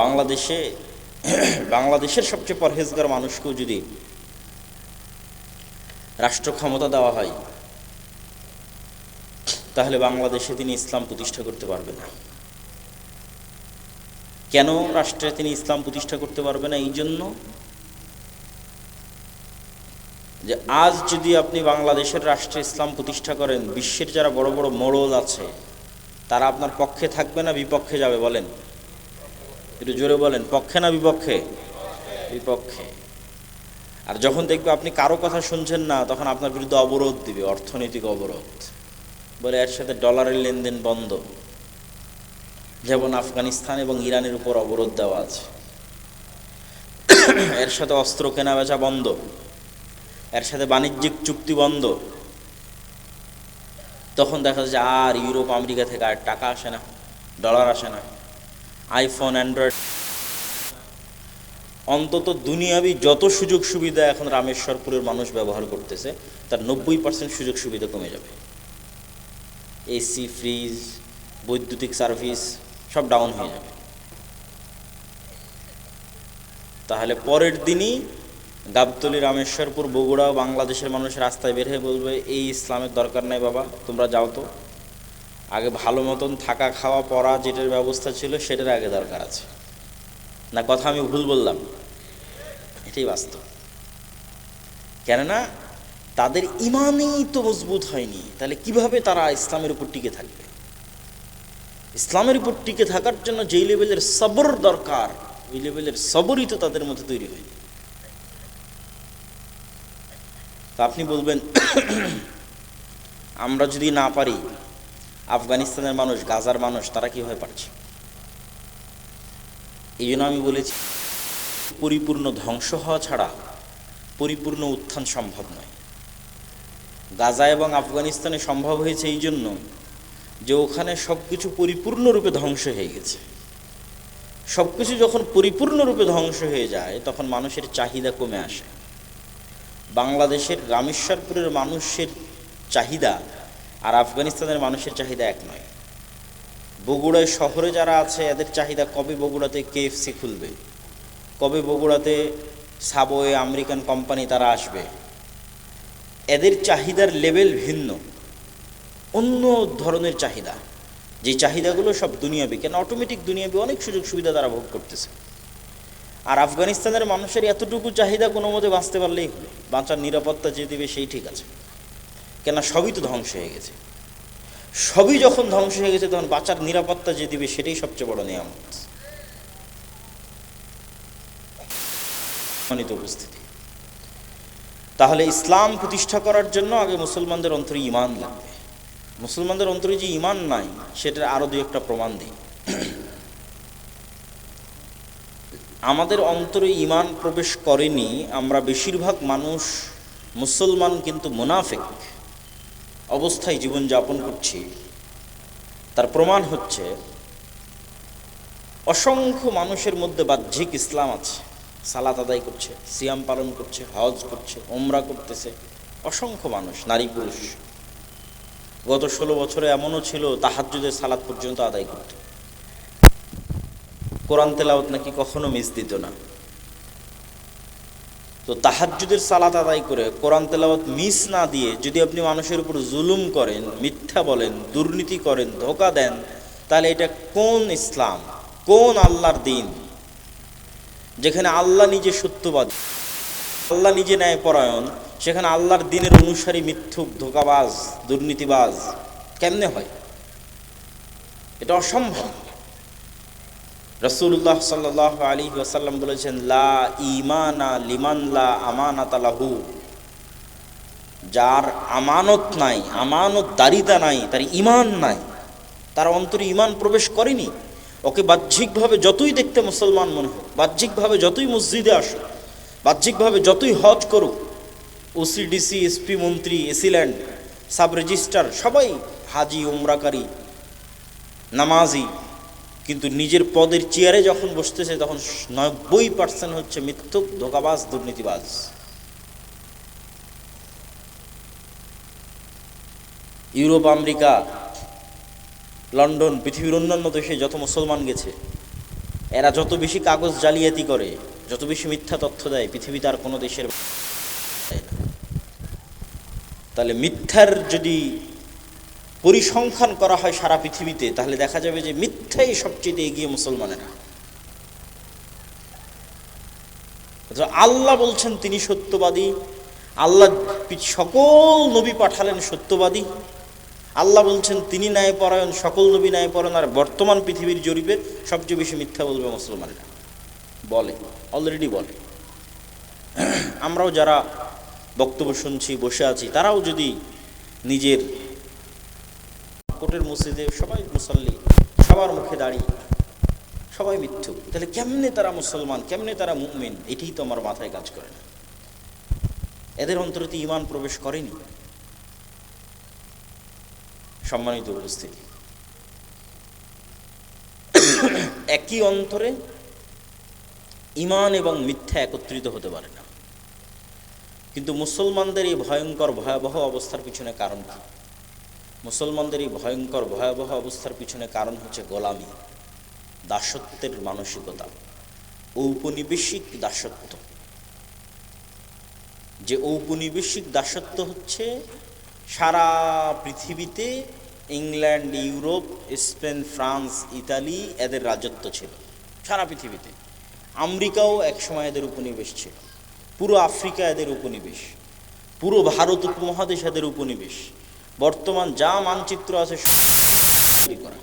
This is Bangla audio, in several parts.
বাংলাদেশে, বাংলাদেশের সবচেয়ে পরহেজগার মানুষকেও যদি রাষ্ট্র ক্ষমতা দেওয়া হয়, তাহলে বাংলাদেশে তিনি ইসলাম প্রতিষ্ঠা করতে পারবে না। কেন রাষ্ট্রে তিনি ইসলাম প্রতিষ্ঠা করতে পারবে না? এই জন্য যে আজ যদি আপনি বাংলাদেশের রাষ্ট্রে ইসলাম প্রতিষ্ঠা করেন, বিশ্বের যারা বড় বড় মোড়ল আছে, তারা আপনার পক্ষে থাকবে না, বিপক্ষে যাবে, বলেন। একটু জোরে বলেন, পক্ষে না বিপক্ষে? বিপক্ষে। আর যখন দেখবে আপনি কারও কথা শুনছেন না, তখন আপনার বিরুদ্ধে অবরোধ দিবে, অর্থনৈতিক অবরোধ। বলে এর সাথে ডলারের লেনদেন বন্ধ। যেমন আফগানিস্তান এবং ইরানের উপর অবরোধ দেওয়া আছে। এর সাথে অস্ত্র কেনা বেচা বন্ধ। এর সাথে বাণিজ্যিক চুক্তি বন্ধ। তখন দেখা যায় যে আর ইউরোপ, আমেরিকা থেকে আর টাকা আসে না, ডলার আসে না। আইফোন অ্যান্ড্রয়েড অন্তত দুনিয়াবি যত সুযোগ সুবিধা এখন রামেশ্বরপুরের মানুষ ব্যবহার করতেছে, তার নব্বই পার্সেন্ট সুযোগ সুবিধা কমে যাবে। এসি ফ্রিজ বৈদ্যুতিক সার্ভিস সব ডাউন হয়ে যাবে। তাহলে পরের দিনই গাবতলি, রামেশ্বরপুর, বগুড়া, বাংলাদেশের মানুষ রাস্তায় বের হয়ে বলবে, এই ইসলামের দরকার নাই বাবা, তোমরা যাও তো। আগে ভালো মতন থাকা, খাওয়া, পড়া যেটার ব্যবস্থা ছিল সেটার আগে দরকার আছে। না, কথা আমি ভুল বললাম? এটাই বাস্তব। কেননা, তাদের ইমানই তো মজবুত হয়নি। তাহলে কীভাবে তারা ইসলামের উপর টিকে থাকবে? ইসলামের উপর টিকে থাকার জন্য যেই লেভেলের সবর দরকার, ওই লেভেলের সবরই তো তাদের মধ্যে তৈরি হয়নি। তা আপনি বলবেন, আমরা যদি না পারি আফগানিস্তানের মানুষ, গাজার মানুষ, তারা কীভাবে পারছে? এই জন্য আমি বলেছি, পরিপূর্ণ ধ্বংস হওয়া ছাড়া পরিপূর্ণ উত্থান সম্ভব নয়। গাজা এবং আফগানিস্তানে সম্ভব হয়েছে এই জন্য যে ওখানে সব কিছু পরিপূর্ণরূপে ধ্বংস হয়ে গেছে। সব কিছু যখন পরিপূর্ণরূপে ধ্বংস হয়ে যায়, তখন মানুষের চাহিদা কমে আসে। বাংলাদেশের রামেশ্বরপুরের মানুষের চাহিদা আর আফগানিস্তানের মানুষের চাহিদা এক নয়। বগুড়ায় শহরে যারা আছে, এদের চাহিদা কবে বগুড়াতে কেএফসি খুলবে? কবে বগুড়াতে সাবওয়ে আমেরিকান কোম্পানি তারা আসবে? এদের চাহিদার লেভেল ভিন্ন। অন্য ধরনের চাহিদা। যে চাহিদাগুলো সব দুনিয়াবি, কেন অটোমেটিক দুনিয়াবি অনেক সুযোগ সুবিধা তারা ভোগ করতেছে। আর আফগানিস্তানের মানুষের এতটুকু চাহিদা কোনো মতে বাঁচতে পারলেই হলো। বাঁচার নিরাপত্তা যে দেবে সেই ঠিক আছে। কেন সবই তো ধ্বংস হয়ে গেছে। সবই যখন ধ্বংস হয়ে গেছে, তখন বাঁচার নিরাপত্তা যে দিবে, সেটাই সবচেয়ে বড় নিয়ামত। উপস্থিতি। তাহলে ইসলাম প্রতিষ্ঠা করার জন্য আগে মুসলমানদের অন্তরে ইমান লাগবে। মুসলমানদের অন্তরে যে ইমান নাই, সেটার আরও দুই একটা প্রমাণ দিই। আমাদের অন্তরে ইমান প্রবেশ করেনি, আমরা বেশিরভাগ মানুষ মুসলমান কিন্তু মুনাফেক। অবস্থায় জীবনযাপন করছি, তার প্রমাণ হচ্ছে অসংখ্য মানুষের মধ্যে বাহ্যিক ইসলাম আছে। সালাত আদায় করছে, সিয়াম পালন করছে, হজ করছে ওমরা করতেছে। অসংখ্য মানুষ, নারী পুরুষ। গত ষোলো বছরে এমনও ছিল, তাহাজ্জুদের সালাত পর্যন্ত আদায় করত। কোরআন তেলাওত নাকি কখনো মিস দিত না। তো তাহাজ্জুদের সালাত আদায় করে কোরআন তেলাওয়াত মিস না দিয়ে যদি আপনি মানুষের উপর জুলুম করেন, মিথ্যা বলেন, দুর্নীতি করেন, ধোকা দেন, তাহলে এটা কোন ইসলাম? কোন আল্লাহর দিন? যেখানে আল্লাহ নিজে সত্যবাদী, আল্লাহ নিজে ন্যায়পরায়ণ, সেখানে আল্লাহর দিনের অনুসারী মিথ্যুক, ধোকাবাজ, দুর্নীতিবাজ, কেমনে হয়? এটা অসম্ভব। রসুল্লাহ সাল্লাহ আলী ওয়াসাল্লাম বলেছেন, লা ইমানা লিমান লা আমানাত লাহু। যার আমানত নাই আমানত দারিদা নাই, তার ইমান নাই, তার অন্তরে ইমান প্রবেশ করেনি, ওকে বাহ্যিকভাবে যতই দেখতে মুসলমান মনে হোক, বাহ্যিকভাবে যতই মসজিদে আসুক, বাহ্যিকভাবে যতই হজ করুক ওসিডিসি এসপি মন্ত্রী এসিল্যান্ড সাব রেজিস্ট্রার, সবাই হাজি, উমরাকারী, নামাজি কিন্তু নিজের পদের চেয়ারে যখন বসতেছে, তখন নব্বই পার্সেন্ট হচ্ছে মিথ্যুক, ধোকাবাজ, দুর্নীতিবাজ। ইউরোপ, আমেরিকা, লন্ডন, পৃথিবীর অন্যান্য দেশে যত মুসলমান গেছে, এরা যত বেশি কাগজ জালিয়াতি করে, যত বেশি মিথ্যা তথ্য দেয়, পৃথিবীতে আর কোনো দেশের তাহলে মিথ্যার যদি পরিসংখ্যান করা হয় সারা পৃথিবীতে, তাহলে দেখা যাবে যে মিথ্যাই সবচেয়ে এগিয়ে মুসলমানেরা? আল্লাহ বলছেন, তিনি সত্যবাদী। আল্লাহ সকল নবী পাঠালেন সত্যবাদী। আল্লাহ বলছেন, তিনি ন্যায়পরায়ণ, সকল নবী ন্যায় ন্যায়পরায়ণ, আর বর্তমান পৃথিবীর জরিপে সবচেয়ে বেশি মিথ্যা বলবে মুসলমানেরা। বলে অলরেডি বলে। আমরাও যারা বক্তব্য শুনছি, বসে আছি, তারাও যদি নিজের কোটের মসজিদে সবাই মুসল্লি সবার মুখে দাঁড়িয়ে। সবাই মিথ্যু তাহলে কেমনে তারা মুসলমান? কেমনে তারা মুমিন? এটাই তো আমার মাথায় কাজ করে না। এদের অন্তরে তো ইমান প্রবেশ করেনি। সম্মানিত উপস্থিতি। একই অন্তরে ইমান এবং মিথ্যা একত্রিত হতে পারে না। কিন্তু মুসলমানদের এই ভয়ঙ্কর ভয়াবহ অবস্থার পিছনে কারণ কি? মুসলমানদের এই ভয়ঙ্কর ভয়াবহ অবস্থার পিছনে কারণ হচ্ছে গোলামি, দাসত্বের মানসিকতা ঔপনিবেশিক দাসত্ব। যে ঔপনিবেশিক দাসত্ব হচ্ছে সারা পৃথিবীতে England, Europe, Spain, France, Italy এদের রাজত্ব ছিল, সারা পৃথিবীতে। আমেরিকাও একসময় এদের উপনিবেশ ছিল, পুরো আফ্রিকা এদের উপনিবেশ, পুরো ভারত উপমহাদেশ এদের উপনিবেশ। বর্তমান যা মানচিত্র আছে করা।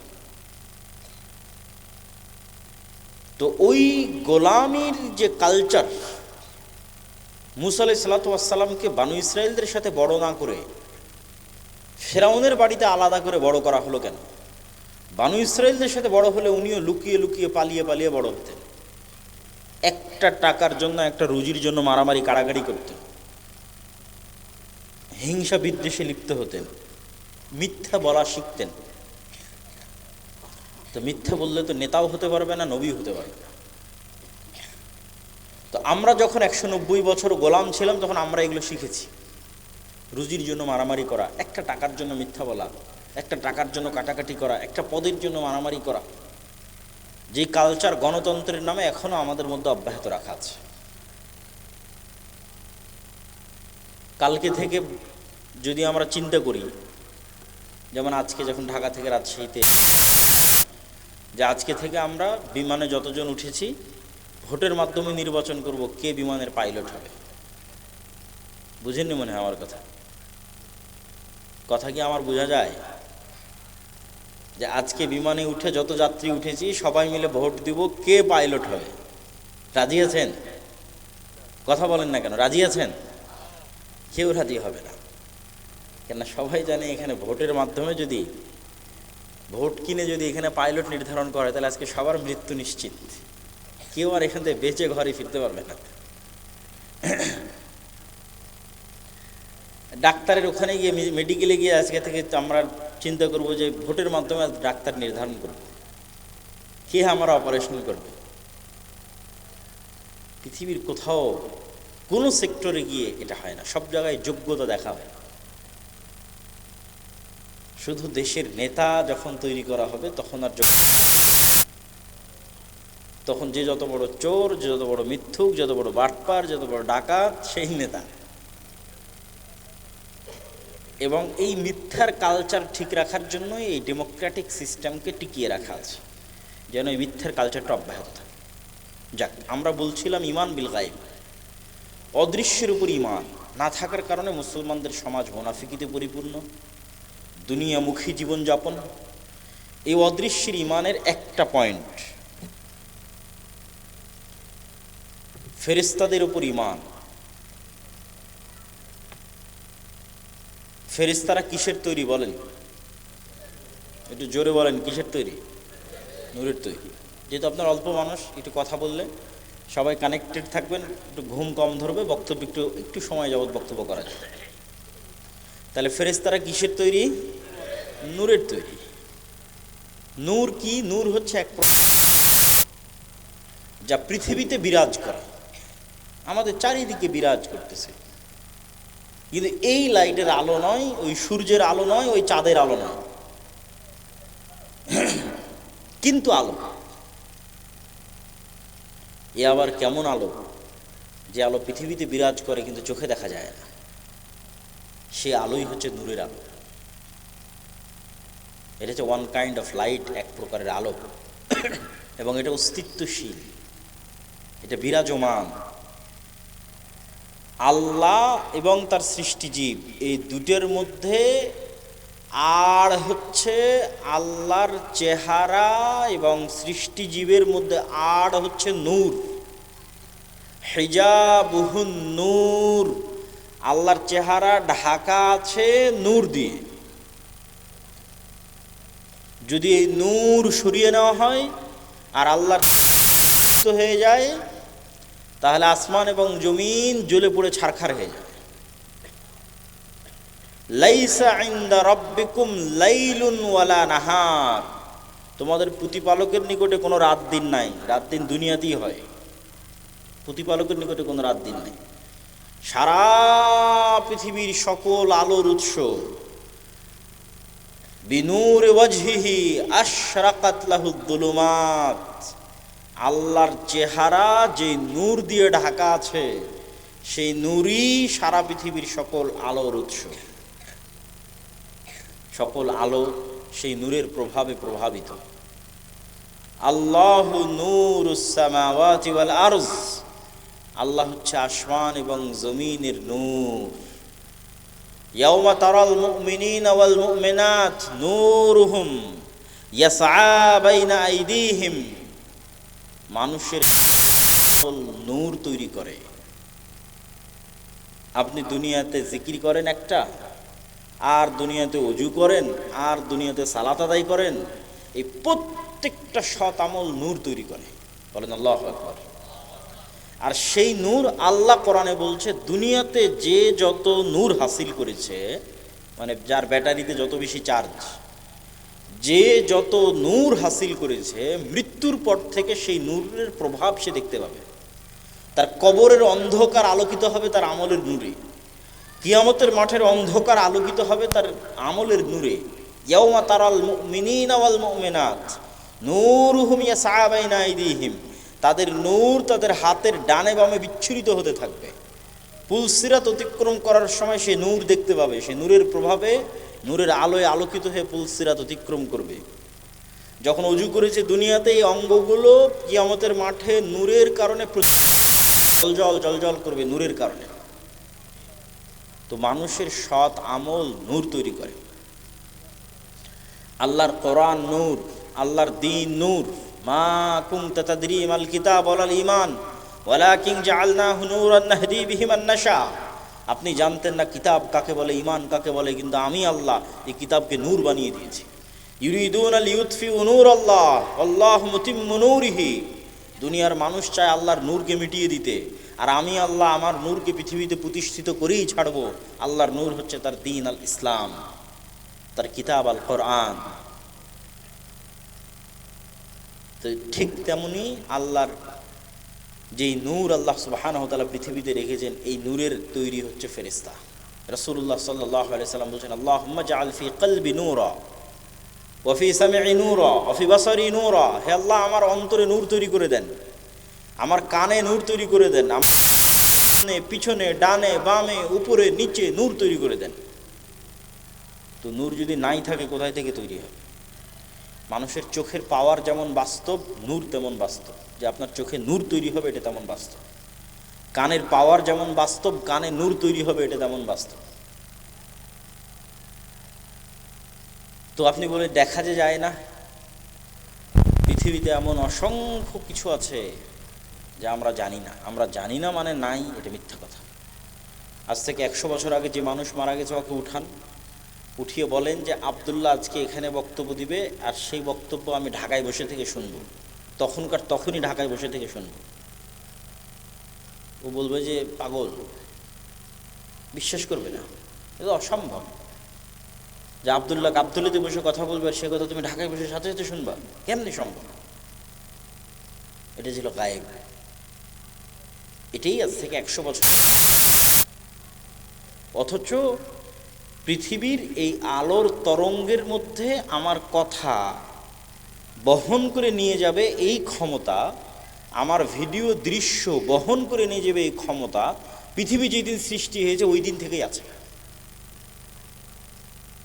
তো ওই গোলামির যে কালচার মুসা আলাই সাল্লাতামকে বানু ইসরায়েলদের সাথে বড় না করে ফেরাউনের বাড়িতে আলাদা করে বড় করা হলো কেন? বানু ইসরায়েলদের সাথে বড় হলে উনিও লুকিয়ে লুকিয়ে পালিয়ে পালিয়ে বড় হতেন। একটা টাকার জন্য, একটা রুজির জন্য মারামারি কাড়াকাড়ি করতেন। হিংসা বিদ্বেষে লিপ্ত হতেন। মিথ্যা বলা শিখতেন। তো মিথ্যা বললে তো নেতাও হতে পারবে না নবী হতে পারবে না। তো আমরা যখন একশো নব্বই বছর গোলাম ছিলাম, তখন আমরা এগুলো শিখেছি। রুজির জন্য মারামারি করা, একটা টাকার জন্য মিথ্যা বলা, একটা টাকার জন্য কাটাকাটি করা, একটা পদের জন্য মারামারি করা। যে কালচার গণতন্ত্রের নামে এখনও আমাদের মধ্যে অব্যাহত রাখা আছে। কালকে থেকে যদি আমরা চিন্তা করি যেমন আজকে যখন ঢাকা থেকে রাজশাহীতে যে আজকে থেকে আমরা বিমানে যতজন উঠেছি, ভোটের মাধ্যমে নির্বাচন করব কে বিমানের পাইলট হবে। বুঝেননি মনে হয় আমার কথা? কথা কি আমার বোঝা যায়? যে আজকে বিমানে উঠে যত যাত্রী উঠেছি, সবাই মিলে ভোট দিব কে পাইলট হবে। রাজি আছেন? কথা বলেন না কেন, রাজি আছেন? কেউ রাজি হবে না। কেন সবাই জানে এখানে ভোটের মাধ্যমে যদি ভোট কিনে যদি এখানে পাইলট নির্ধারণ করে, তাহলে আজকে সবার মৃত্যু নিশ্চিত। কেউ আর এখান থেকে বেঁচে ঘরে ফিরতে পারবে না। ডাক্তারের ওখানে গিয়ে মেডিকেলে গিয়ে আজকে থেকে আমরা চিন্তা করব যে ভোটের মাধ্যমে ডাক্তার নির্ধারণ করব। কে আমার অপারেশন করবে? পৃথিবীর কোথাও কোনো সেক্টরে গিয়ে এটা হয় না। সব জায়গায় যোগ্যতা দেখা হয়। শুধু দেশের নেতা যখন তৈরি করা হবে, তখন আর তখন যে যত বড় চোর, যে যত বড় মিথ্যুক, যত বড় বাটপার, যত বড় ডাকাত, সেই নেতা। এবং এই মিথ্যার কালচার ঠিক রাখার জন্যই এই ডেমোক্রেটিক সিস্টেমকে টিকিয়ে রাখা আছে, যেন এই মিথ্যার কালচারটা অব্যাহত থাকে। যাক, আমরা বলছিলাম ইমান বিল গাইব অদৃশ্যের উপর ইমান না থাকার কারণে মুসলমানদের সমাজ মোনাফিকিতে পরিপূর্ণ। দুনিয়ামুখী জীবনযাপন। এই অদৃশ্যের ইমানের একটা পয়েন্ট ফেরিস্তাদের উপর ইমান ফেরিস্তারা কিসের তৈরি বলেন? একটু জোরে বলেন, কিসের তৈরি? নূরের তৈরি। যেহেতু আপনার অল্প মানুষ, একটু কথা বললে সবাই কানেক্টেড থাকবেন, একটু ঘুম কম ধরবে, বক্তব্য একটু একটু সময় যাবৎ বক্তব্য করা যাবে তাহলে ফেরেস্তারা কিসের তৈরি? নূরের তৈরি। নূর কি? নূর হচ্ছে এক যা পৃথিবীতে বিরাজ করে। আমাদের চারিদিকে বিরাজ করতেছে। কিন্তু এই লাইটের আলো নয়, ওই সূর্যের আলো নয়, ওই চাঁদের আলো নয়। কিন্তু আলো। এ আবার কেমন আলো? যে আলো পৃথিবীতে বিরাজ করে কিন্তু চোখে দেখা যায় না। সে আলোই হচ্ছে নূরের আলো। এটা হচ্ছে ওয়ান কাইন্ড অফ লাইট এক প্রকারের আলো। এবং এটা অস্তিত্বশীল। এটা বিরাজমান। আল্লাহ এবং তার সৃষ্টিজীব এই দুটের মধ্যে আর হচ্ছে আল্লাহর চেহারা এবং সৃষ্টিজীবের মধ্যে আর হচ্ছে নূর। হেজাবুহুন নূর। আল্লাহর চেহারা ঢাকা আছে নূর দিয়ে। যদি এই নূর সরিয়ে নেওয়া হয় আর আল্লাহর হয়ে যায়, তাহলে আসমান এবং জমিন জ্বলে পড়ে ছারখার হয়ে যায়। লাইসা নাহার। তোমাদের প্রতিপালকের নিকটে কোনো রাত দিন নাই, রাত দিন দুনিয়াতেই হয়। প্রতিপালকের নিকটে কোনো রাত দিন নাই। সারা পৃথিবীর সকল আলোর উৎস। বিনুর ওয়াজহিহি আশরাকাত আল্লাহর চেহারা যে নূর দিয়ে ঢাকা আছে, সেই নূরই সারা পৃথিবীর সকল আলোর উৎস। সকল আলো সেই নূরের প্রভাবে প্রভাবিত। আল্লাহ নূর ওয়াল আরজ। আল্লাহ হচ্ছে আসমান এবং জমিনের নূর। ইয়াউমা তারাল মুমিনিন ওয়াল মুমিনাত নূরুহুম, ইয়াসআ বাইনা আইদিহিম। মানুষের নূর তৈরি করে। আপনি দুনিয়াতে জিকির করেন একটা, আর দুনিয়াতে অজু করেন, আর দুনিয়াতে সালাত আদায় করেন, এই প্রত্যেকটা সৎ আমল নূর তৈরি করে। বলেন আল্লাহ আকবর। আর সেই নূর আল্লাহ কোরআনে বলছে, দুনিয়াতে যে যত নূর হাসিল করেছে মানে যার ব্যাটারিতে যত বেশি চার্জ, যে যত নূর হাসিল করেছে, মৃত্যুর পর থেকে সেই নূরের প্রভাব সে দেখতে পাবে। তার কবরের অন্ধকার আলোকিত হবে তার আমলের নূরে। কিয়ামতের মাঠের অন্ধকার আলোকিত হবে তার আমলের নূরে। ইয়াউমা তারাল মুমিনিন ওয়াল মুমিনাত। নূরুহুম ইয়াসআবাইনা আইদিহিম। তাদের নূর তাদের হাতের ডানে বামে বিচ্ছুরিত হতে থাকবে। পুলসিরাত অতিক্রম করার সময় সে নূর দেখতে পাবে। সে নূরের প্রভাবে নূরের আলোয় আলোকিত হয়ে পুলসিরাত অতিক্রম করবে। যখন অজু করেছে দুনিয়াতে এই অঙ্গগুলো, কিয়ামতের মাঠে নূরের কারণে জল জল জল করবে নূরের কারণে। তো মানুষের সৎ আমল নূর তৈরি করে। আল্লাহর কোরআন নূর, আল্লাহর দিন নূর মা কুম তাতাদরি মাল কিতাব ওয়ালাল ঈমান, ওয়ালাকিন জাআলনাহু নূরান নাহদি বিহি মান নাশা। আপনি জানতেন না কিতাব কাকে বলে, ঈমান কাকে বলে, কিন্তু আমি আল্লাহ এই কিতাবকে নূর বানিয়ে দিয়েছি। ইউরিদুন আল ইউতফি নূর আল্লাহ আল্লাহ মুতিম্মু নূরিহি। দুনিয়ার মানুষ চায় আল্লাহর নূরকে মিটিয়ে দিতে, আর আমি আল্লাহ আমার নূরকে পৃথিবীতে প্রতিষ্ঠিত করেই ছাড়বো। আল্লাহর নূর হচ্ছে তার দিন আল ইসলাম তার কিতাব আল কোরআন তো ঠিক তেমনি আল্লাহর যেই নূর আল্লাহ সুবাহান তালা পৃথিবীতে রেখেছেন, এই নূরের তৈরি হচ্ছে ফেরিস্তা রসুল্লাহ সাল্লাহ সাল্লাম বলছেন আল্লাহ আলফি কলবি নূরা ওফি সামি নূরা ওফি বাসারি নূরা। হে আল্লাহ, আমার অন্তরে নূর তৈরি করে দেন, আমার কানে নূর তৈরি করে দেন, আমার পিছনে, ডানে, বামে, উপরে, নিচে নূর তৈরি করে দেন। তো নূর যদি নাই থাকে, কোথায় থেকে তৈরি হবে মানুষের চোখের পাওয়ার যেমন বাস্তব, নূর তেমন বাস্তব। যে আপনার চোখে নূর তৈরি হবে, এটা তেমন বাস্তব। কানের পাওয়ার যেমন বাস্তব, কানে নূর তৈরি হবে, এটা তেমন বাস্তব। তো আপনি বলে দেখা যে যায় না, পৃথিবীতে এমন অসংখ্য কিছু আছে যা আমরা জানি না। আমরা জানি না মানে নাই, এটা মিথ্যা কথা। আজ থেকে একশো বছর আগে যে মানুষ মারা গেছে, ওকে উঠান। উঠিয়ে বলেন যে আবদুল্লাহ আজকে এখানে বক্তব্য দিবে, আর সেই বক্তব্য আমি ঢাকায় বসে থেকে শুনব। তখনকার তখনই ঢাকায় বসে থেকে শুনব। ও বলবে যে, পাগল, বিশ্বাস করবে না। এটা অসম্ভব। যে আবদুল্লাহ গাবদুল্লিতে বসে কথা বলবে সে কথা তুমি ঢাকায় বসে সাথে সাথে শুনবা, কেমনি সম্ভব? এটা ছিল গায়েব। এটাই আজ থেকে একশো বছর। অথচ পৃথিবীর এই আলোর তরঙ্গের মধ্যে আমার কথা বহন করে নিয়ে যাবে এই ক্ষমতা, আমার ভিডিও দৃশ্য বহন করে নিয়ে যাবে এই ক্ষমতা পৃথিবী যেদিন সৃষ্টি হয়েছে ওই দিন থেকেই আছে।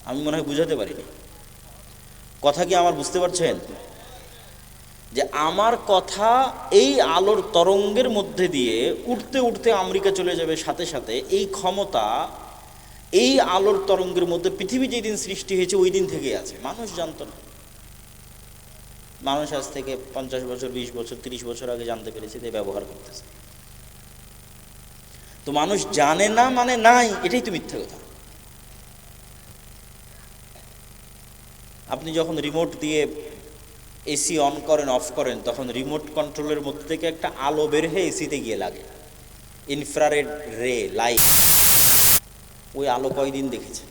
আমি মনে হয় বুঝাতে পারিনি। কথা কি আমার বুঝতে পারছেন? যে আমার কথা এই আলোর তরঙ্গের মধ্যে দিয়ে উঠতে উঠতে আমেরিকা চলে যাবে সাথে সাথে, এই ক্ষমতা এই আলোর তরঙ্গের মধ্যে পৃথিবী যেদিন সৃষ্টি হয়েছে ওই দিন থেকেই আছে। মানুষ জানতো না। মানুষ আজ থেকে পঞ্চাশ বছর, বিশ বছর, তিরিশ বছর আগে জানতে পেরেছে যে ব্যবহার করতেছে। তো মানুষ জানে না মানে নাই, এটাই তো মিথ্যা কথা। আপনি যখন রিমোট দিয়ে এসি অন করেন অফ করেন, তখন রিমোট কন্ট্রোলের মধ্যে থেকে একটা আলো বের হয়ে এসিতে গিয়ে লাগে। ইনফ্রারেড রে লাইট ওই আলো কয়দিন দেখেছে।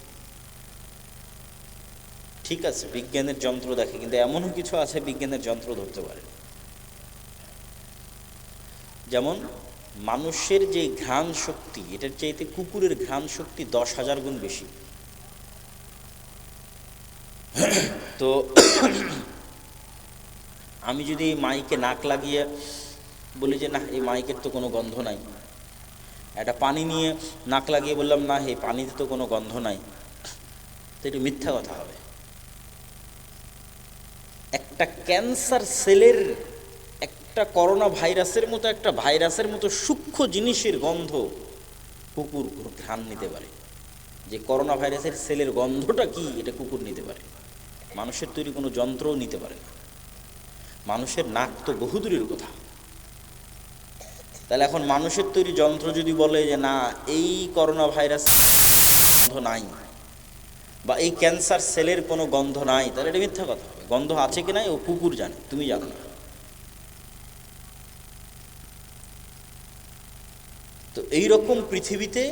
ঠিক আছে, বিজ্ঞানের যন্ত্র দেখে, কিন্তু এমনও কিছু আছে বিজ্ঞানের যন্ত্র ধরতে পারে। যেমন, মানুষের যে ঘ্রাণ শক্তি, এটার চাইতে কুকুরের ঘ্রাণ শক্তি দশ হাজার গুণ বেশি। তো, আমি যদি মাইকে নাক লাগিয়ে বলি যে, না, এই মাইকের তো কোনো গন্ধ নাই। একটা পানি নিয়ে নাক লাগিয়ে বললাম, না হে, পানিতে তো কোনো গন্ধ নাই। তো এটা মিথ্যা কথা হবে। একটা ক্যান্সার সেলের একটা করোনা ভাইরাসের মতো, একটা ভাইরাসের মতো সূক্ষ্ম জিনিসের গন্ধ কুকুর ঘ্রাণ নিতে পারে। যে করোনা ভাইরাসের সেলের গন্ধটা কি, এটা কুকুর নিতে পারে। মানুষের তৈরি কোনো যন্ত্রও নিতে পারে না। মানুষের নাক তো বহুদূরের কথা। তাহলে এখন মানুষের তৈরি যন্ত্র যদি বলে যে না, এই করোনা ভাইরাস গন্ধ নাই, বা এই ক্যান্সার সেলের কোনো গন্ধ নাই, তাহলে এটা মিথ্যা কথা। গন্ধ আছে কি নাই, ও কুকুর জানে, তুমি জানো না। তো এইরকম পৃথিবীতে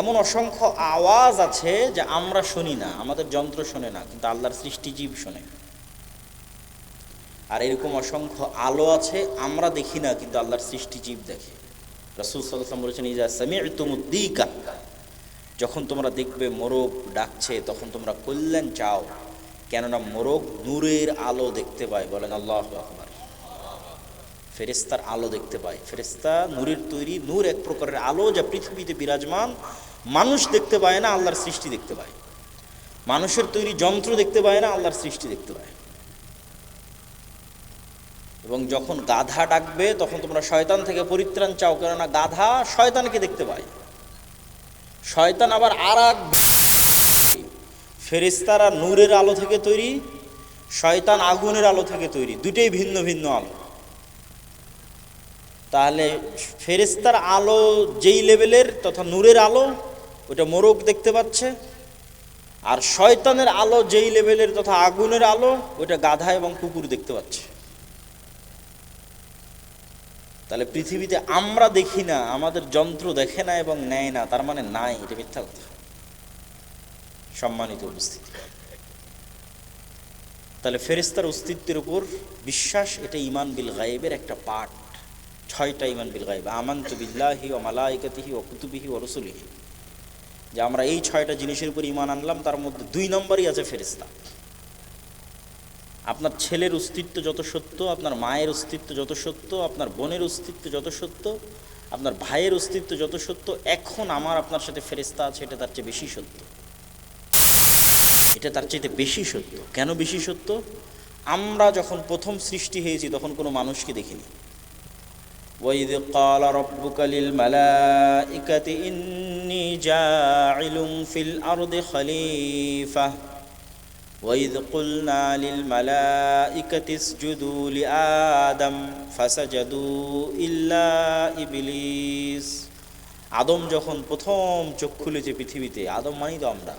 এমন অসংখ্য আওয়াজ আছে যে আমরা শুনি না, আমাদের যন্ত্র শোনে না, কিন্তু আল্লাহর সৃষ্টিজীব শোনে। আর এরকম অসংখ্য আলো আছে, আমরা দেখি না, কিন্তু আল্লাহর সৃষ্টি জীব দেখে। রসুল সাল্লাম বলেছেন, ইজা সামিউদ্দিকা যখন তোমরা দেখবে মোরগ ডাকছে, তখন তোমরা কল্যাণ চাও, কেননা মোরগ নূরের আলো দেখতে পায়। বলেন আল্লাহ আকবার। ফেরেস্তার আলো দেখতে পায়। ফেরেস্তা নূরের তৈরি, নূর এক প্রকারের আলো যা পৃথিবীতে বিরাজমান, মানুষ দেখতে পায় না, আল্লাহর সৃষ্টি দেখতে পায়। মানুষের তৈরি যন্ত্র দেখতে পায় না, আল্লাহর সৃষ্টি দেখতে পায়। এবং যখন গাধা ডাকবে, তখন তোমরা শয়তান থেকে পরিত্রাণ চাও, কেননা গাধা শয়তানকে দেখতে পায়। শয়তান আবার আর এক ফেরিস্তারা নূরের আলো থেকে তৈরি, শয়তান আগুনের আলো থেকে তৈরি। দুটেই ভিন্ন ভিন্ন আলো। তাহলে ফেরিস্তার আলো যেই লেভেলের, তথা নূরের আলো ওটা মোরগ দেখতে পাচ্ছে। আর শয়তানের আলো যেই লেভেলের, তথা আগুনের আলো ওটা গাধা এবং কুকুর দেখতে পাচ্ছে। তাহলে পৃথিবীতে আমরা দেখি না, আমাদের যন্ত্র দেখে না এবং নেয় না, তার মানে নাই, এটা মিথ্যা কথা। সম্মানিত উপস্থিতি। তাহলে ফেরিস্তার অস্তিত্বের উপর বিশ্বাস, এটা ইমান বিল গায়েবের একটা পার্ট ছয়টা ইমান বিল গায়েব। আমান্ত বিল্লাহি ও মালাইকাতিহি ও কুতুবিহি ও রসুলিহি। যে আমরা এই ছয়টা জিনিসের উপর ইমান আনলাম, তার মধ্যে দুই নম্বরই আছে ফেরিস্তা আপনার ছেলের অস্তিত্ব যত সত্য আপনার মায়ের অস্তিত্ব যত সত্য আপনার বোনের অস্তিত্ব যত সত্য আপনার ভাইয়ের অস্তিত্ব যত সত্য এখন আমার আপনার সাথে ফেরিস্তা আছে এটা তার চেয়ে বেশি সত্য এটা তার চাইতে বেশি সত্য কেন বেশি সত্য আমরা যখন প্রথম সৃষ্টি হয়েছি তখন কোনো মানুষকে দেখিনি وإذ قال ربك للملائكة إني جاعل في الأرض خليفة وإذ قلنا للملائكة اسجدوا لآدم فسجدوا إلا إبليس আদম যখন প্রথম চোখ খুলেছে পৃথিবীতে আদম মানি তো আমরা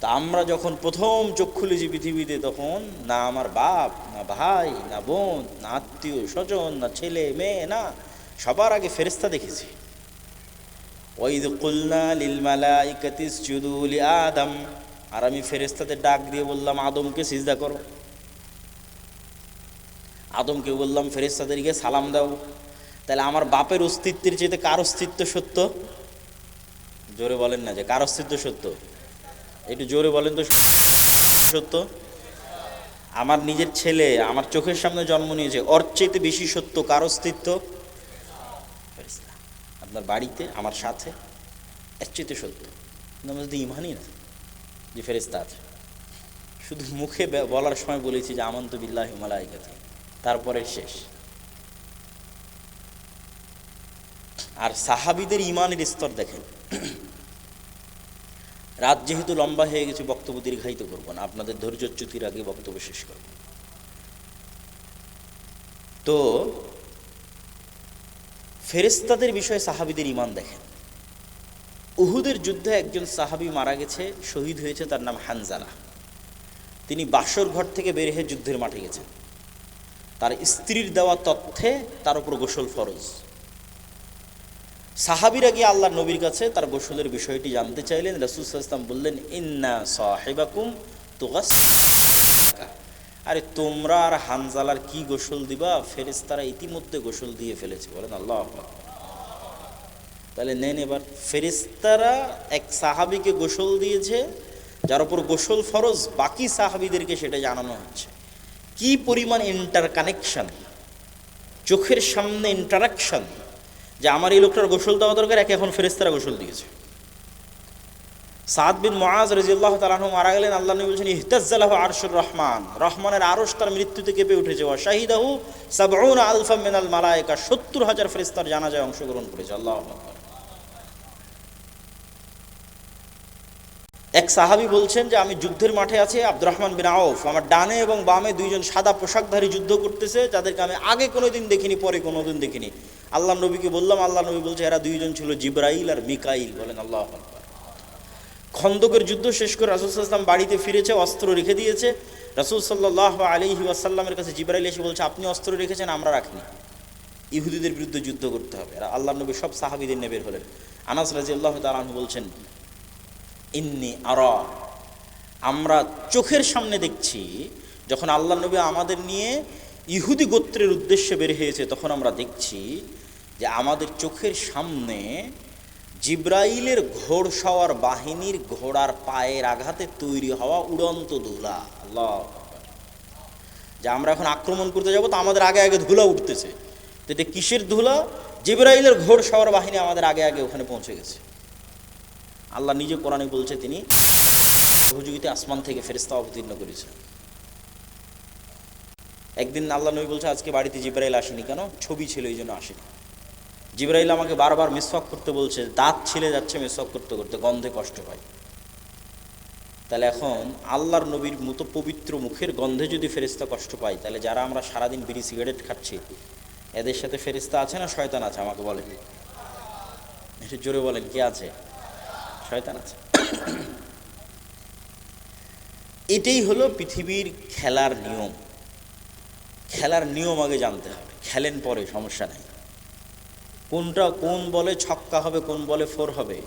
তা আমরা যখন প্রথম চোখ খুলেছি পৃথিবীতে তখন না আমার বাপ না ভাই না বোন না আত্মীয় স্বজন না ছেলে মেয়ে না সবার আগে ফেরেস্তা দেখেছি ওইদ কুলনা লিল মালাইকাতি ইসজুদু লি আদম আর আমি ফেরেস্তাদের ডাক দিয়ে বললাম, আদমকে সিজদা করো। আদমকে বললাম ফেরেস্তাদেরকে সালাম দাও। তাহলে আমার বাপের অস্তিত্বের চেয়ে কার অস্তিত্ব সত্য? জোরে বলেন না যে, কার অস্তিত্ব সত্য? একটু জোরে বলেন তো, সত্য আমার নিজের ছেলে, আমার চোখের সামনে জন্ম নিয়েছে, ওর চাইতে বেশি সত্য কার অস্তিত্ব? আপনার বাড়িতে, আমার সাথে, এর চাইতে সত্য। ইমানই না। যে ফেরেস্তা আছে শুধু মুখে বলার সময় বলেছি যে, আমন্ত বিল্লাহ মালাইকাতে। তারপরে শেষ। আর সাহাবিদের ইমানের স্তর দেখেন। রাত যেহেতু লম্বা হয়ে গেছে, বক্তব্য দীর্ঘায়িত করব না। আপনাদের ধৈর্যচ্যুতির আগে বক্তব্য শেষ করব। তো ফেরেস্তাদের বিষয়ে সাহাবিদের ইমান দেখেন। উহুদের যুদ্ধে একজন সাহাবি মারা গেছে, শহীদ হয়েছে তার নাম হানজালা। তিনি বাসর ঘর থেকে বের হয়ে যুদ্ধের মাঠে গেছেন। তার স্ত্রীর দেওয়া তথ্যে তার উপর গোসল ফরজ। সাহাবিরা গিয়ে আল্লাহ নবীর কাছে তার গোসলের বিষয়টি জানতে চাইলেন। রাসুল ইসলাম বললেন, ইন্না সাহেবাকুম তুগাস আরে তোমরা আর হানজালার কি গোসল দিবা? ফেরেশতারা ইতিমধ্যে গোসল দিয়ে ফেলেছে। বলেন, আল্লাহ। তাহলে নেন এবার। ফেরেশতারা এক সাহাবিকে গোসল দিয়েছে, যার উপর গোসল ফরজ, বাকি সাহাবিদেরকে সেটা জানানো হচ্ছে। কি পরিমাণ ইন্টার কানেকশন চোখের সামনে ইন্টারাকশন যে আমার এই লোকটার গোসল দেওয়া দরকার, একে এখন ফেরেস্তারা গোসল দিয়েছে। সাদ বিন মুআজ রাদিয়াল্লাহু তাআলা আনহু মারা গেলেন আল্লাহ নবী বলছেন, ইহতাজ্জালাহু আরশুর রহমান। রহমানের আরশ তার মৃত্যুতে কেঁপে উঠেছে। ওয়া শাহিদাহু সাবউনা আলফা মিনাল মালায়েকা 70 হাজার ফেরেশতার জানাজায় অংশগ্রহণ করেছে। আল্লাহু আকবার। এক সাহাবী বলছেন যে, আমি যুদ্ধের মাঠে আছি, আব্দুর রহমান বিন আউফ। আমার ডানে এবং বামে দুইজন সাদা পোশাকধারী যুদ্ধ করতেছে, যাদেরকে আমি আগে কোনোদিন দেখিনি, পরে কোনোদিন দেখিনি। আল্লাহ নবীকে বললাম, আল্লাহ নবী বলছে, এরা দুইজন ছিল জিব্রাইল আর মিকাইল। বলেন, আল্লাহ খন্দকের যুদ্ধ শেষ করে রাসুল সাল্লাম বাড়িতে ফিরেছে, অস্ত্র রেখে দিয়েছে। রাসুল সাল্লাহ আলিহি ওয়াসাল্লামের কাছে জিব্রাইল এসে বলছে, আপনি অস্ত্র রেখেছেন, আমরা রাখিনি। ইহুদিদের বিরুদ্ধে যুদ্ধ করতে হবে। আল্লাহ নবী সব সাহাবিদের নিয়ে বের হলেন। আনাস রাজি আল্লাহ তালু বলছেন ইন্নি আর। আমরা চোখের সামনে দেখছি, যখন আল্লাহ নবী আমাদের নিয়ে ইহুদি গোত্রের উদ্দেশ্যে বের হয়েছে, তখন আমরা দেখছি যে আমাদের চোখের সামনে জিব্রাইলের ঘোড় সওয়ার বাহিনীর ঘোড়ার পায়ের আঘাতে তৈরি হওয়া উড়ন্ত ধুলা। আল্লাহ যে আমরা এখন আক্রমণ করতে যাব, তো আমাদের আগে আগে ধুলা উঠতেছে। তো এটা কিসের ধুলা? জিব্রাইলের ঘোড় সওয়ার বাহিনী আমাদের আগে আগে ওখানে পৌঁছে গেছে। আল্লাহ নিজে কোরআনে বলছে তিনি সহযোগিতা আসমান থেকে ফেরেস্তা অবতীর্ণ করেছে একদিন আল্লাহ নবী বলছে, আজকে বাড়িতে জিব্রাইল আসেনি কেন? ছবি ছিল, এই জন্য আসেনি। জিব্রাইল আমাকে বারবার মিসওয়াক করতে বলছে, দাঁত ছিলে যাচ্ছে মিসওয়াক করতে করতে, গন্ধে কষ্ট পায় তাহলে এখন আল্লাহর নবীর মতো পবিত্র মুখের গন্ধে যদি ফেরিস্তা কষ্ট পায়, তাহলে যারা আমরা সারাদিন বিড়ি সিগারেট খাচ্ছি, এদের সাথে ফেরিস্তা আছে না শয়তান আছে? আমাকে বলেন। একটু জোরে বলেন, কে আছে? শয়তান আছে। এটাই হলো পৃথিবীর খেলার নিয়ম। খেলার নিয়ম আগে জানতে হবে। খেলেন পরে, সমস্যা নেই। কোনটা কোন বলে ছক্কা হবে, কোন বলে ফোর হবে,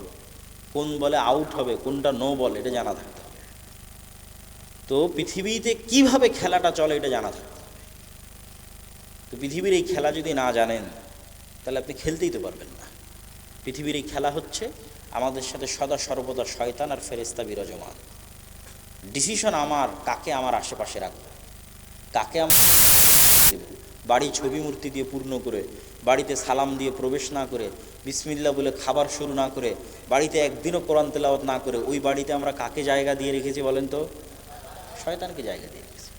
কোন বলে আউট হবে, কোনটা নো বল, এটা জানা থাকতে হবে। তো পৃথিবীতে কীভাবে খেলাটা চলে, এটা জানা থাকতে হবে। তো পৃথিবীর এই খেলা যদি না জানেন, তাহলে আপনি খেলতেই তো পারবেন না। পৃথিবীর এই খেলা হচ্ছে আমাদের সাথে সদা সর্বদা শয়তান আর ফেরেস্তা বিরাজমান। ডিসিশন আমার, কাকে আমার আশেপাশে রাখব? কাকে আমার বাড়ি ছবি মূর্তি দিয়ে পূর্ণ করে, বাড়িতে সালাম দিয়ে প্রবেশ না করে বিসমিল্লা বলে খাবার শুরু না করে, বাড়িতে একদিনও কোরআন তেলাওয়াত না করে, ওই বাড়িতে আমরা কাকে জায়গা দিয়ে রেখেছি বলেন তো? শয়তানকে জায়গা দিয়ে রেখেছি।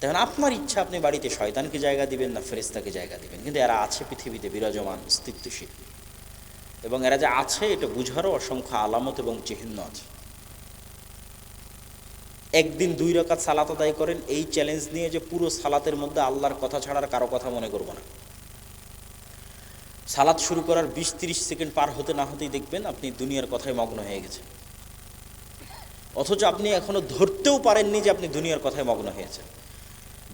তখন আপনার ইচ্ছা আপনি বাড়িতে শয়তানকে জায়গা দিবেন না ফেরেস্তাকে জায়গা দিবেন, কিন্তু এরা আছে পৃথিবীতে বিরাজমান, অস্তিত্বশীল। এবং এরা যে আছে, এটা বুঝারও অসংখ্য আলামত এবং চিহ্ন আছে। একদিন দুই রকাত সালাত আদায় করেন, এই চ্যালেঞ্জ নিয়ে যে পুরো সালাতের মধ্যে আল্লাহর কথা ছাড়ার কারও কথা মনে করব না। সালাত শুরু করার বিশ তিরিশ সেকেন্ড পার হতে না হতেই দেখবেন আপনি দুনিয়ার কথায় মগ্ন হয়ে গেছেন। অথচ আপনি এখনও ধরতেও পারেননি যে আপনি দুনিয়ার কথায় মগ্ন হয়েছেন।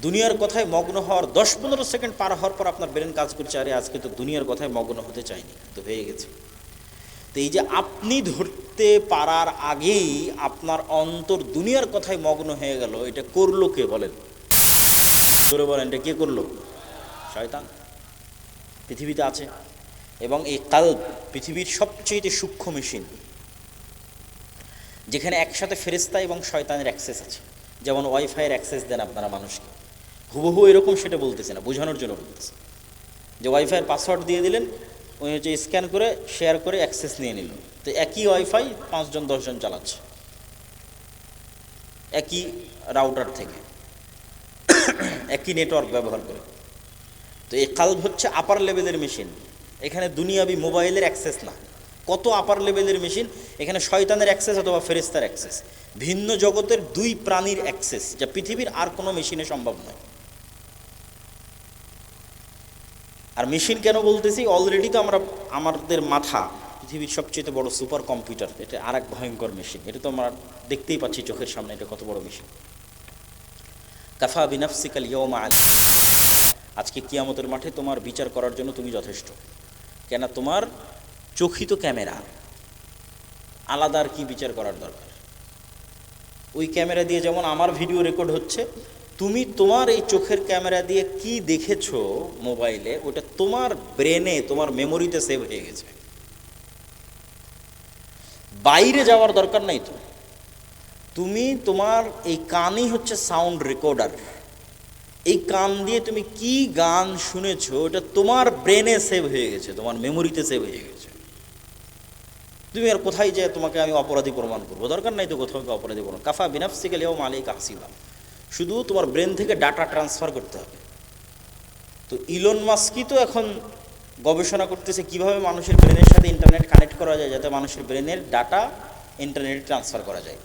দুনিয়ার কথায় মগ্ন হওয়ার দশ পনেরো সেকেন্ড পার হওয়ার পর আপনার ব্রেন কাজ করছে, আরে আজকে তো দুনিয়ার কথায় মগ্ন হতে চাইনি, তো হয়ে গেছে। তো এই যে আপনি ধরতে পারার আগেই আপনার অন্তর দুনিয়ার কথায় মগ্ন হয়ে গেল, এটা করল কে বলেন? করে বলেন, এটা কে করল? শয়তান। পৃথিবীতে আছে এবং এই কাল পৃথিবীর সবচেয়ে সূক্ষ্ম মেশিন যেখানে একসাথে ফেরিস্তা এবং শয়তানের অ্যাক্সেস আছে। যেমন ওয়াইফাইয়ের অ্যাক্সেস দেন আপনারা মানুষকে। হুবহু এরকম সেটা বলতেছে না, বোঝানোর জন্য বলতেছে। যে ওয়াইফাইয়ের পাসওয়ার্ড দিয়ে দিলেন ওই হচ্ছে স্ক্যান করে শেয়ার করে অ্যাক্সেস নিয়ে নিল। তো একই ওয়াইফাই পাঁচজন, দশজন চালাচ্ছে। একই রাউটার থেকে। একই নেটওয়ার্ক ব্যবহার করে। তো এই কাল্ব হচ্ছে আপার লেভেলের মেশিন এখানে দুনিয়াবি মোবাইলের অ্যাক্সেস না। কত আপার লেভেলের মেশিন এখানে শয়তানের অ্যাক্সেস অথবা ফেরেস্তার অ্যাক্সেস ভিন্ন জগতের দুই প্রাণীর অ্যাক্সেস যা পৃথিবীর আর কোনো মেশিনে সম্ভব নয়। আর মেশিন কেন বলতেছি? অলরেডি তো আমরা, আমাদের মাথা, পৃথিবীর সবচেয়ে বড় সুপার কম্পিউটার, এটা আর এক ভয়ঙ্কর মেশিন। এটা তো আমরা দেখতেই পাচ্ছি চোখের সামনে, এটা কত বড় মেশিন। কাফা বিনাফসিকাল ইয়মা আলী। আজকে কিয়ামতের মাঠে তোমার বিচার করার জন্য তুমি যথেষ্ট। কেন তোমার চোখিত ক্যামেরা, আলাদা আর কি বিচার করার দরকার? ওই ক্যামেরা দিয়ে যেমন আমার ভিডিও রেকর্ড হচ্ছে তুমি তোমার এই চোখের ক্যামেরা দিয়ে কি দেখেছ মোবাইলে, ওটা তোমার ব্রেনে, তোমার মেমোরিতে সেভ হয়ে গেছে। বাইরে যাওয়ার দরকার নাই তো। তুমি তোমার এই কানই হচ্ছে সাউন্ড রেকর্ডার এই কান দিয়ে তুমি কি গান শুনেছো, ওটা তোমার ব্রেনে সেভ হয়ে গেছে, তোমার মেমোরিতে সেভ হয়ে গেছে। তুমি আর কোথায় যে তোমাকে আমি অপরাধী প্রমাণ করব, দরকার নাই তো কোথাও অপরাধী প্রমাণ। কাফা বিনাফসিকে লেও মালিক হাসিবা। শুধু তোমার ব্রেন থেকে ডাটা ট্রান্সফার করতে হবে। তো ইলন মাস্কি তো এখন গবেষণা করতেছে কীভাবে মানুষের ব্রেনের সাথে ইন্টারনেট কানেক্ট করা যায়, যাতে মানুষের ব্রেনের ডাটা ইন্টারনেটে ট্রান্সফার করা যায়।